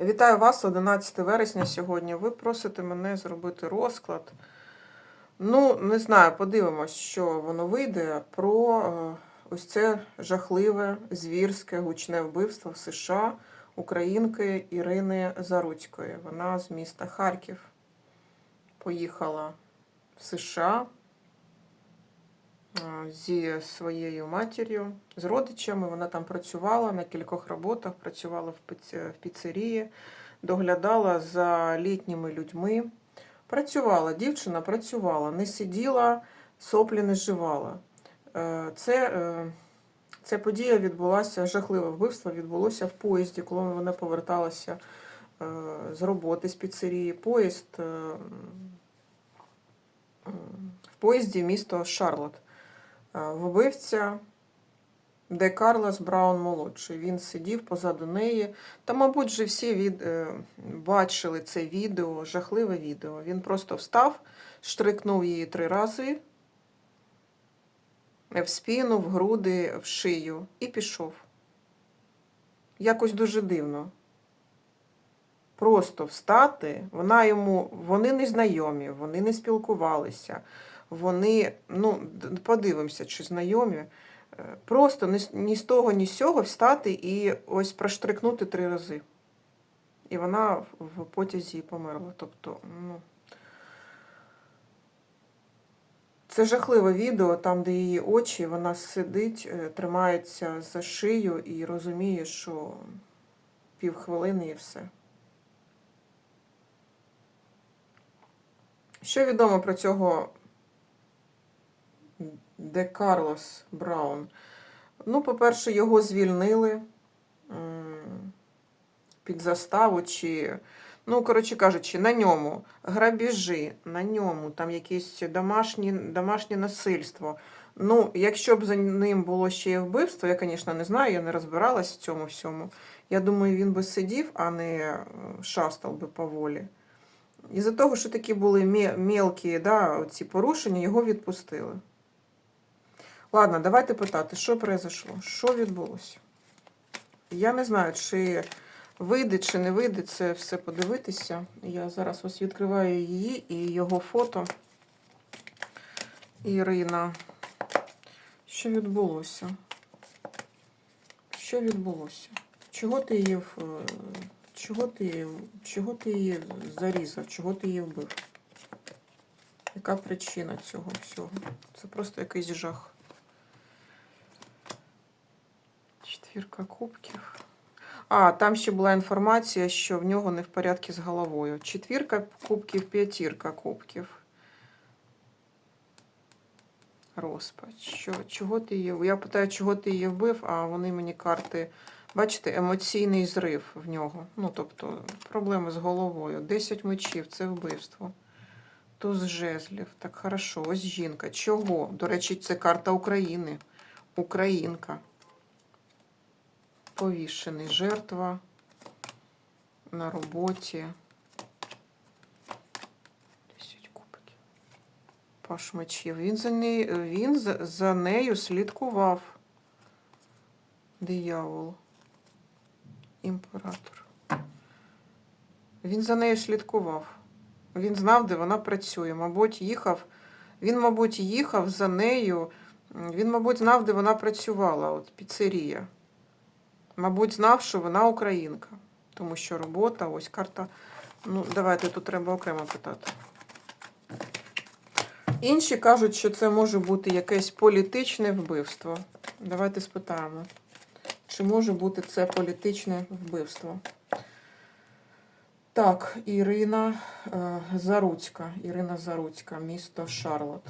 Вітаю вас 11 вересня сьогодні. Ви просите мене зробити розклад. Ну, не знаю, подивимось, що воно вийде про е, ось це жахливе, звірське, гучне вбивство в США українки Ірини Заруцької. Вона з міста Харків поїхала в США зі своєю матір'ю, з родичами. Вона там працювала на кількох роботах, працювала в піцерії, доглядала за літніми людьми. Працювала, дівчина працювала, не сиділа, соплі не жувала. Е, Це, е, ця подія відбулася, жахливе вбивство відбулося в поїзді, коли вона поверталася е, з роботи з піцерії. Поїзд е, в поїзді місто Шарлот. Е, Вбивця де Карлос Браун молодший. Він сидів позаду неї. Та, мабуть, вже всі від, е, бачили це відео, жахливе відео. Він просто встав, штрикнув її три рази в спину, в груди, в шию і пішов. Якось дуже дивно. Просто встати, вона йому, вони не знайомі, вони не спілкувалися. Вони, ну, подивимося, чи знайомі. Е, Просто ні, з- того, ні з сього встати і ось проштрикнути три рази. І вона в- потязі померла. Тобто, ну. Це жахливе відео, там, де її очі, вона сидить, е, тримається за шию і розуміє, що півхвилини і все. Що відомо про цього Де Карлос Браун? Ну, по-перше, його звільнили під заставу, чи, ну, коротше кажучи, на ньому грабіжі, на ньому там якісь домашні, домашнє насильство. Ну, якщо б за ним було ще й вбивство, я, звісно, не знаю, я не розбиралась в цьому всьому. Я думаю, він би сидів, а не е, шастав би по волі. Із-за того, що такі були мелкі да, ці порушення, його відпустили. Ладно, давайте питати, що произошло, що відбулося. Я не знаю, чи вийде, чи не вийде це все подивитися. Я зараз ось відкриваю її і його фото. Ірина. Що відбулося? Що відбулося? Чого ти її, чого ти, чого ти її зарізав? Чого ти її вбив? Яка причина цього всього? Це просто якийсь жах. Четвірка кубків. А, там ще була інформація, що в нього не в порядку з головою. Четвірка кубків, п'ятірка кубків. Розпач. Що, чого ти її? Я питаю, чого ти її вбив, а вони мені карти. Бачите, емоційний зрив в нього. Ну, тобто, проблеми з головою. 10 мечів це вбивство. Туз жезлів. Так хорошо, ось жінка. Чого? До речі, це карта України. Українка. Повішений жертва на роботі. 10 кубків. Паш мечів. Він за, неї, він за нею слідкував. Диявол. Імператор. Він за нею слідкував. Він знав, де вона працює. Мабуть, їхав. Він, мабуть, їхав за нею. Він, мабуть, знав, де вона працювала. От піцерія. Мабуть, знав, що вона українка. Тому що робота, ось карта. Ну, давайте тут треба окремо питати. Інші кажуть, що це може бути якесь політичне вбивство. Давайте спитаємо, чи може бути це політичне вбивство. Так, Ірина е, Заруцька. Ірина Заруцька, місто Шарлот.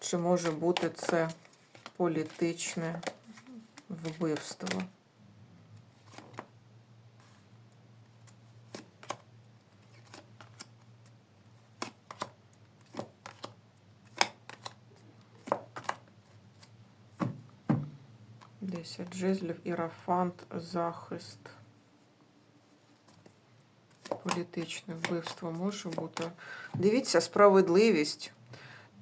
Чи може бути це політичне вбивство? Десять жезлів, ірафант, захист. Політичне вбивство може бути. Дивіться, справедливість.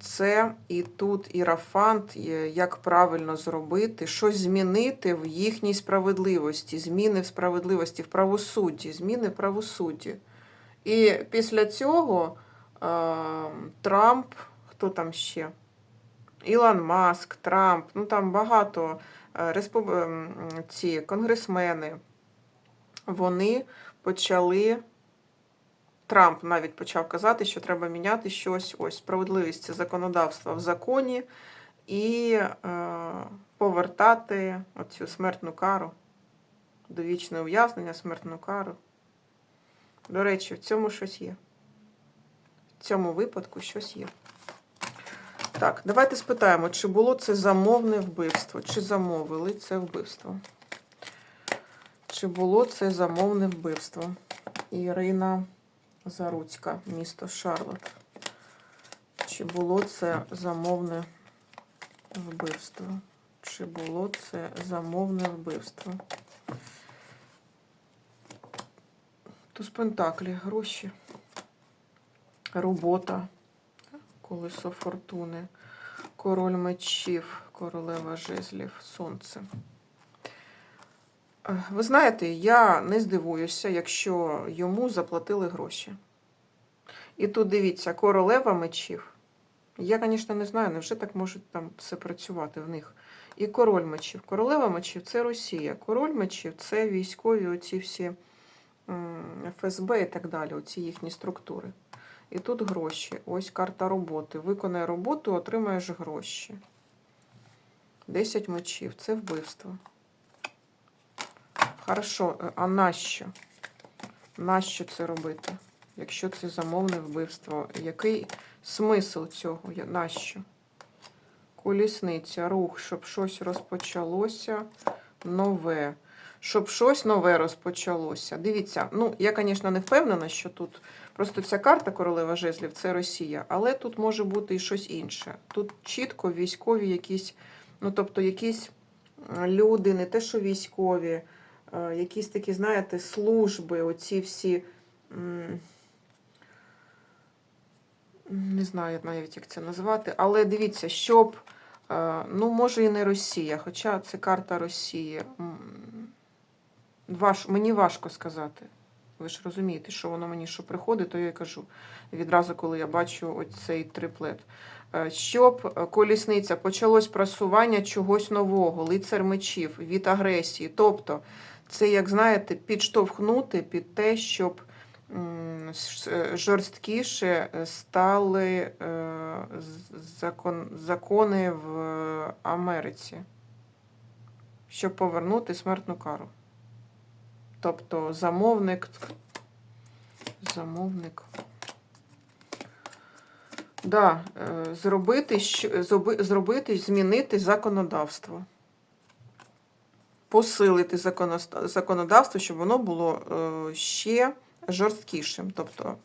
Це і тут ірафант, як правильно зробити, щось змінити в їхній справедливості, зміни в справедливості, в правосудді, зміни в правосудді. І після цього е, Трамп, хто там ще? Ілон Маск, Трамп, ну там багато е, респуб... ці конгресмени, вони почали. Трамп навіть почав казати, що треба міняти щось, ось справедливість це законодавства в законі і е, повертати оцю смертну кару, довічне ув'язнення, смертну кару. До речі, в цьому щось є. В цьому випадку щось є. Так, давайте спитаємо, чи було це замовне вбивство, чи замовили це вбивство. Чи було це замовне вбивство? Ірина Заруцька, місто Шарлот. Чи було це замовне вбивство? Чи було це замовне вбивство? Туз Пентаклі, гроші, робота, колесо фортуни, король мечів, королева жезлів, сонце. Е, Ви знаєте, я не здивуюся, якщо йому заплатили гроші. І тут дивіться, королева мечів. Я, звісно, не знаю, невже так може там все працювати в них. І король мечів. Королева мечів це Росія. Король мечів це військові оці всі ФСБ і так далі, оці їхні структури. І тут гроші. Ось карта роботи. Виконай роботу, отримаєш гроші. 10 мечів це вбивство. Хорошо, е, а нащо? Нащо це робити? Якщо це замовне вбивство, який смисл цього? Нащо? Колісниця, рух, щоб щось розпочалося нове. Щоб щось нове розпочалося. Дивіться, ну, я, звісно, не впевнена, що тут просто ця карта королева жезлів це Росія, але тут може бути і щось інше. Тут чітко військові якісь, ну тобто якісь люди, не те, що військові, якісь такі, знаєте, служби, оці всі. Не знаю навіть, як це назвати, але дивіться, щоб, е, ну, може і не Росія, хоча це карта Росії. Важ, мені важко сказати. Ви ж розумієте, що воно мені що приходить, то я і кажу відразу, коли я бачу оцей триплет. Е, Щоб е, колісниця почалось просування чогось нового, лицар мечів від агресії. Тобто, це, як знаєте, підштовхнути під те, щоб жорсткіше стали е, закон, закони в Америці, щоб повернути смертну кару. Тобто замовник. Замовник. Да, е, зробити, зробити, змінити законодавство. Посилити законодавство, щоб воно було е, ще жорсткішим. Тобто,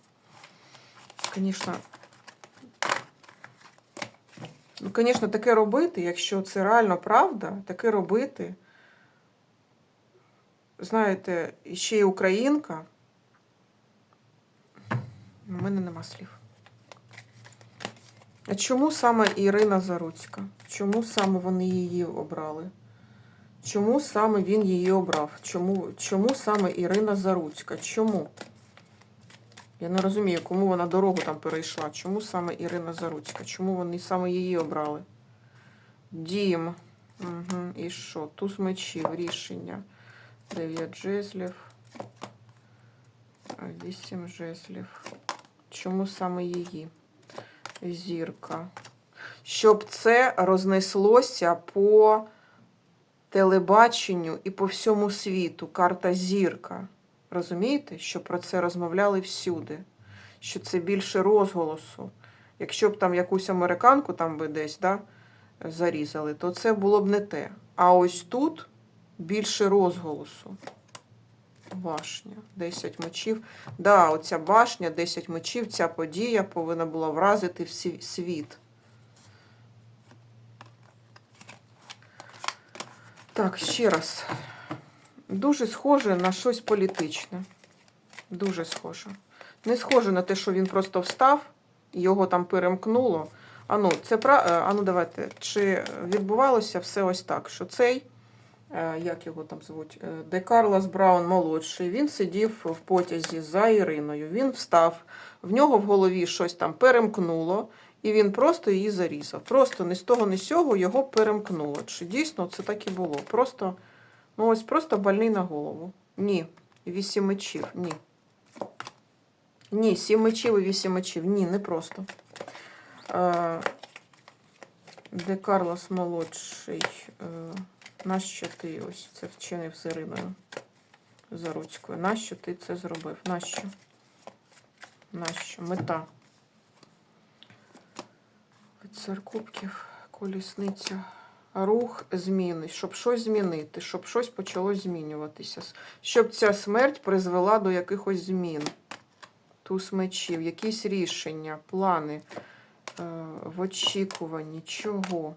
звісно, ну, звісно, таке робити, якщо це реально правда, таке робити знаєте, ще й українка. У мене нема слів. А чому саме Ірина Заруцька? Чому саме вони її обрали? Чому саме він її обрав? Чому, чому саме Ірина Заруцька? Чому? Я не розумію, кому вона дорогу там перейшла. Чому саме Ірина Заруцька? Чому вони саме її обрали? Дім. Угу. І що? Туз мечів, рішення. 9 жезлів. 8 жезлів. Чому саме її? Зірка. Щоб це рознеслося по телебаченню і по всьому світу. Карта зірка. Розумієте? Що про це розмовляли всюди. Що це більше розголосу. Якщо б там якусь американку там би десь да, зарізали, то це було б не те. А ось тут більше розголосу. Башня, 10 мечів. Да, оця башня, 10 мечів, ця подія повинна була вразити всі- світ. Так, ще раз. Дуже схоже на щось політичне. Дуже схоже. Не схоже на те, що він просто встав, його там перемкнуло. Ану, це пра... е, ану, давайте. Чи відбувалося все ось так, що цей, е, як його там звуть, е, Де Карлос Браун молодший, він сидів в потязі за Іриною. Він встав, в нього в голові щось там перемкнуло, і він просто її зарізав. Просто ні з того, ні з сього його перемкнуло. Чи дійсно це так і було? Просто, ну ось просто больний на голову. Ні. Вісім мечів. Ні. Ні, сім мечів і вісім мечів. Ні, не просто. Е, Де Карлос молодший. е, Нащо ти ось це вчинив з Іриною Заруцькою? Нащо ти це зробив? Нащо? Нащо? Мета. Кубків, колісниця. Рух зміни, щоб щось змінити, щоб щось почало змінюватися. Щоб ця смерть призвела до якихось змін. Туз мечів, якісь рішення, плани е, в очікуванні, чого?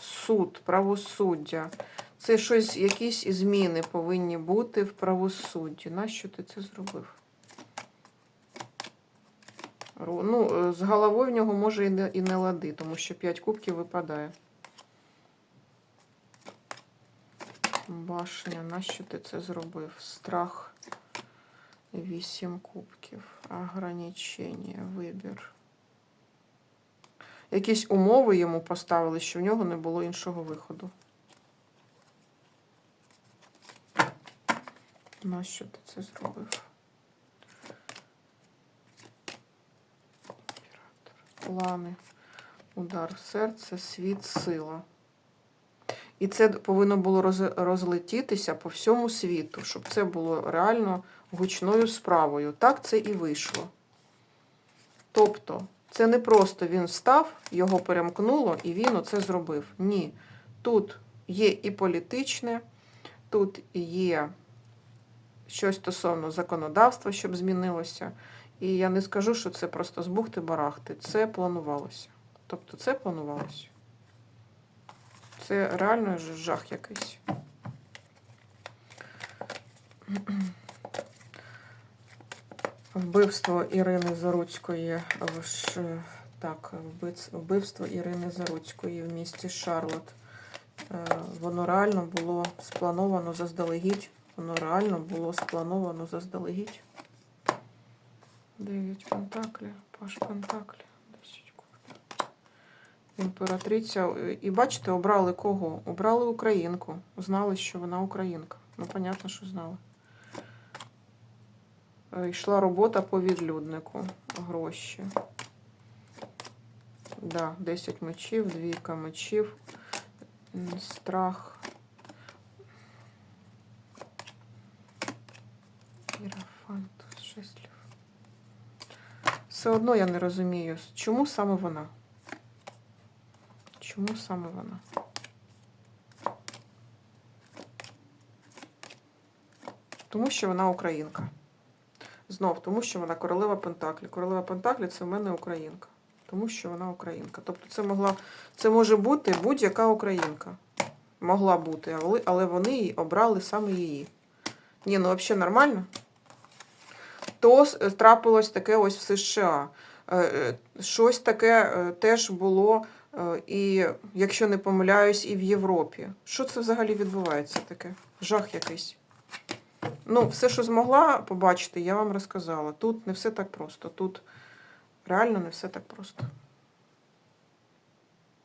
Суд, правосуддя. Це щось, якісь зміни повинні бути в правосудді. Нащо ти це зробив? Ну, е, з головою в нього може і не, і не лади, тому що 5 кубків випадає. Башня, нащо ти це зробив? Страх. Вісім кубків. Ограничення, вибір. Якісь умови йому поставили, що в нього не було іншого виходу. Нащо ти це зробив? Плани. Удар в серце, світ, сила. І це повинно було розлетітися по всьому світу, щоб це було реально гучною справою. Так це і вийшло. Тобто, це не просто він встав, його перемкнуло, і він оце зробив. Ні. Тут є і політичне, тут є щось стосовно законодавства, щоб змінилося. І я не скажу, що це просто з бухти-барахти. Це планувалося. Тобто це планувалося. Це реально жах якийсь. Вбивство Ірини Заруцької так, вбивство Ірини Заруцької в місті Шарлот. Е, Воно реально було сплановано заздалегідь. Воно реально було сплановано заздалегідь. Дев'ять пентаклів, паш пентаклів, десять кубків. Імператриця. І бачите, обрали кого? Обрали українку. Знали, що вона українка. Ну, понятно, що знали. Е, Йшла робота по відлюднику. Гроші. Да, 10 мечів, двійка мечів, страх. Ірафант, шестлів. Все одно я не розумію, чому саме вона? Чому саме вона? Тому що вона українка. Знов, тому що вона королева Пентаклі. Королева Пентаклі це в мене українка. Тому що вона українка. Тобто це могла, це може бути будь-яка українка. Могла бути, але, вони обрали саме її. Ні, ну взагалі нормально. То трапилось таке ось в США. Е, е, Щось таке е, теж було, е, і, якщо не помиляюсь, і в Європі. Що це взагалі відбувається таке? Жах якийсь. Ну, все, що змогла побачити, я вам розказала. Тут не все так просто. Тут реально не все так просто.